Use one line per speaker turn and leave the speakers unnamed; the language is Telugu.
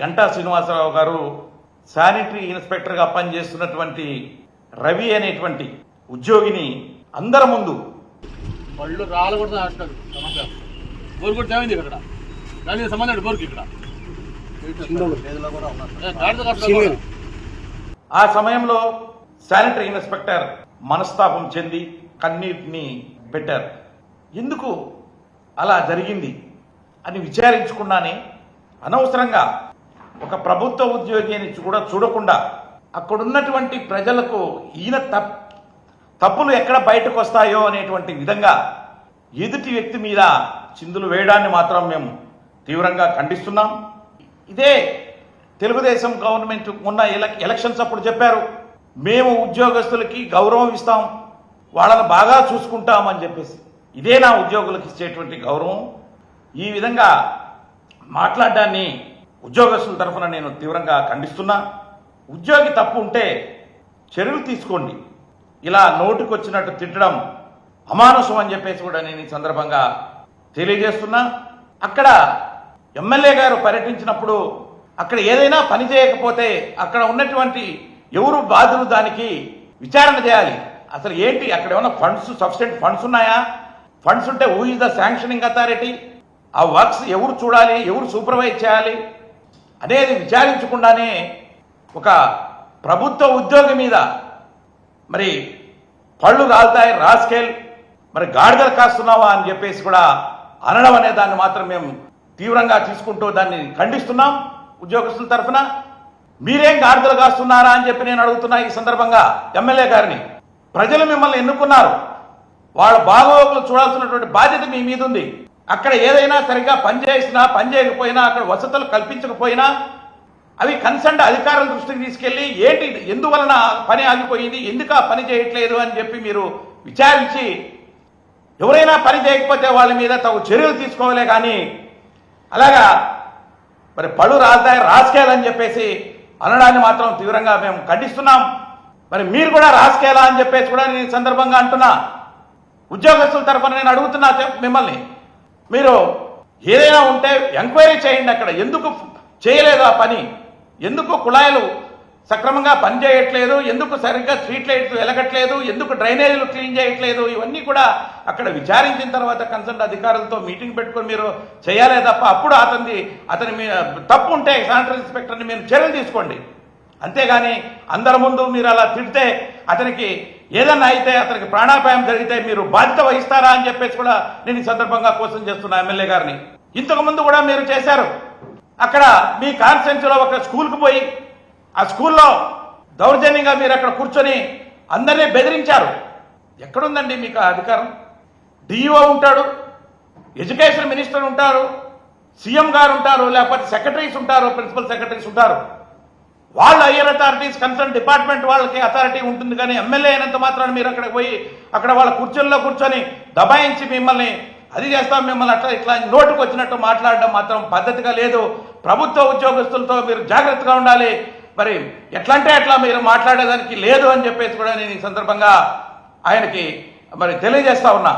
గంటా శ్రీనివాసరావు గారు శానిటరీ ఇన్స్పెక్టర్గా పనిచేస్తున్నటువంటి రవి అనేటువంటి ఉద్యోగిని అందరి ముందు
పళ్ళు రాళ్ళు కూడా హాస్పిటల్ సమస్య. బోరు కూడా తేమైంది అక్కడ దానికి సంబంధం బోరుకి ఇక్కడ.
ఆ సమయంలో శానిటరీ ఇన్స్పెక్టర్ మనస్తాపం చెంది కన్నీటిని పెట్టారు. ఎందుకు అలా జరిగింది అని విచారించుకున్నానే అనవసరంగా ఒక ప్రభుత్వ ఉద్యోగి అని కూడా చూడకుండా అక్కడున్నటువంటి ప్రజలకు ఈయన తప్పులు ఎక్కడ బయటకు వస్తాయో అనేటువంటి విధంగా ఎదుటి వ్యక్తి మీద చిందులు వేయడాన్ని మాత్రం మేము తీవ్రంగా ఖండిస్తున్నాం. ఇదే తెలుగుదేశం గవర్నమెంట్ ఉన్న ఎలక్షన్స్ అప్పుడు చెప్పారు మేము ఉద్యోగస్తులకి గౌరవం ఇస్తాం వాళ్ళని బాగా చూసుకుంటాం అని చెప్పేసి. ఇదే నా ఉద్యోగులకు ఇచ్చేటువంటి గౌరవం. ఈ విధంగా మాట్లాడడాన్ని ఉద్యోగస్తుల తరఫున నేను తీవ్రంగా ఖండిస్తున్నా. ఉద్యోగి తప్పు ఉంటే చర్యలు తీసుకోండి. ఇలా నోటుకొచ్చినట్టు తిట్టడం అమానుషం అని చెప్పేసి కూడా నేను ఈ సందర్భంగా తెలియజేస్తున్నా. అక్కడ ఎమ్మెల్యే గారు పర్యటించినప్పుడు అక్కడ ఏదైనా పని చేయకపోతే అక్కడ ఉన్నటువంటి ఎవరు బాధ్యులు దానికి విచారణ చేయాలి. అసలు ఏంటి? అక్కడ ఏమైనా ఫండ్స్ సఫిషియెంట్ ఫండ్స్ ఉన్నాయా? ఫండ్స్ ఉంటే who is the sanctioning authority ఆ వర్క్స్ ఎవరు చూడాలి? ఎవరు సూపర్వైజ్ చేయాలి? అనేది విచారించకుండానే ఒక ప్రభుత్వ ఉద్యోగి మీద మరి పళ్ళు రాలుతాయి రాస్కేల్ మరి గాడిదలు కాస్తున్నావా అని చెప్పేసి కూడా అనడం అనే దాన్ని మాత్రం మేము తీవ్రంగా తీసుకుంటూ దాన్ని ఖండిస్తున్నాం ఉద్యోగస్తుల తరఫున. మీరేం గాడిదలు కాస్తున్నారా అని చెప్పి నేను అడుగుతున్నా ఈ సందర్భంగా ఎమ్మెల్యే గారిని ప్రజలు మిమ్మల్ని ఎన్నుకున్నారు. వాళ్ళ బాగోగులు చూడాల్సినటువంటి బాధ్యత మీ మీద ఉంది అక్కడ ఏదైనా సరిగ్గా పనిచేసినా పనిచేయకపోయినా పని చేయకపోయినా అక్కడ వసతులు కల్పించకపోయినా అవి కన్సర్న్ అధికారుల దృష్టికి తీసుకెళ్ళి ఏంటి ఎందువలన పని ఆగిపోయింది? ఎందుకు ఆ పని చేయట్లేదు అని చెప్పి మీరు విచారించి ఎవరైనా పని చేయకపోతే వాళ్ళ మీద తగు చర్యలు తీసుకోవాలే కానీ అలాగా మరి పళ్ళు రాస్తాయి రాసుకేయాలని చెప్పేసి అనడాన్ని మాత్రం తీవ్రంగా మేము ఖండిస్తున్నాం. మరి మీరు కూడా రాసుకేయాలా అని చెప్పేసి కూడా నేను సందర్భంగా అంటున్నా. ఉద్యోగస్తుల తరఫున నేను అడుగుతున్నా మిమ్మల్ని. మీరు ఏదైనా ఉంటే ఎంక్వైరీ చేయండి అక్కడ. ఎందుకు చేయలేదు ఆ పని? ఎందుకు కుళాయిలు సక్రమంగా పనిచేయట్లేదు ఎందుకు సరిగ్గా స్ట్రీట్ లైట్స్ వెలగట్లేదు? ఎందుకు డ్రైనేజీలు క్లీన్ చేయట్లేదు? ఇవన్నీ కూడా అక్కడ విచారించిన తర్వాత కన్సర్న్ అధికారులతో మీటింగ్ పెట్టుకొని మీరు చేయాలే తప్ప అప్పుడు అతనిది అతని మీ తప్పు ఉంటే శానిటరీ ఇన్స్పెక్టర్ని మీరు చర్యలు తీసుకోండి. అంతేగాని అందరి ముందు మీరు అలా తిడితే అతనికి ఏదన్నా అయితే అతనికి ప్రాణాపాయం జరిగితే మీరు బాధ్యత వహిస్తారా అని చెప్పేసి కూడా నేను ఈ సందర్భంగా క్వశ్చన్ చేస్తున్నా ఎమ్మెల్యే గారిని. ఇంతకు ముందు కూడా మీరు చేశారు. అక్కడ మీ కాన్స్టిట్యున్సీలో ఒక స్కూల్కి పోయి ఆ స్కూల్లో దౌర్జన్యంగా మీరు అక్కడ కూర్చొని అందరినీ బెదిరించారు. ఎక్కడుందండి మీకు ఆ అధికారం? డిఈఓ ఉంటాడు ఎడ్యుకేషన్ మినిస్టర్ ఉంటారు సీఎం గారు ఉంటారు లేకపోతే సెక్రటరీస్ ఉంటారు ప్రిన్సిపల్ సెక్రటరీస్ ఉంటారు. వాళ్ళ హయ్యర్ అథారిటీస్ కన్సర్న్ డిపార్ట్మెంట్ వాళ్ళకి అథారిటీ ఉంటుంది కానీ ఎమ్మెల్యే అయినంత మాత్రాన మీరు అక్కడికి పోయి అక్కడ వాళ్ళ కుర్చీల్లో కూర్చొని దబాయించి మిమ్మల్ని అది చేస్తాం మిమ్మల్ని అట్లా ఇట్లా నోటుకు వచ్చినట్టు మాట్లాడడం మాత్రం పద్ధతిగా లేదు. ప్రభుత్వ ఉద్యోగస్తులతో మీరు జాగ్రత్తగా ఉండాలి. మరి ఎట్లా అంటే అట్లా మీరు మాట్లాడేదానికి లేదు అని చెప్పేసి కూడా నేను ఈ సందర్భంగా ఆయనకి మరి తెలియజేస్తా ఉన్నా.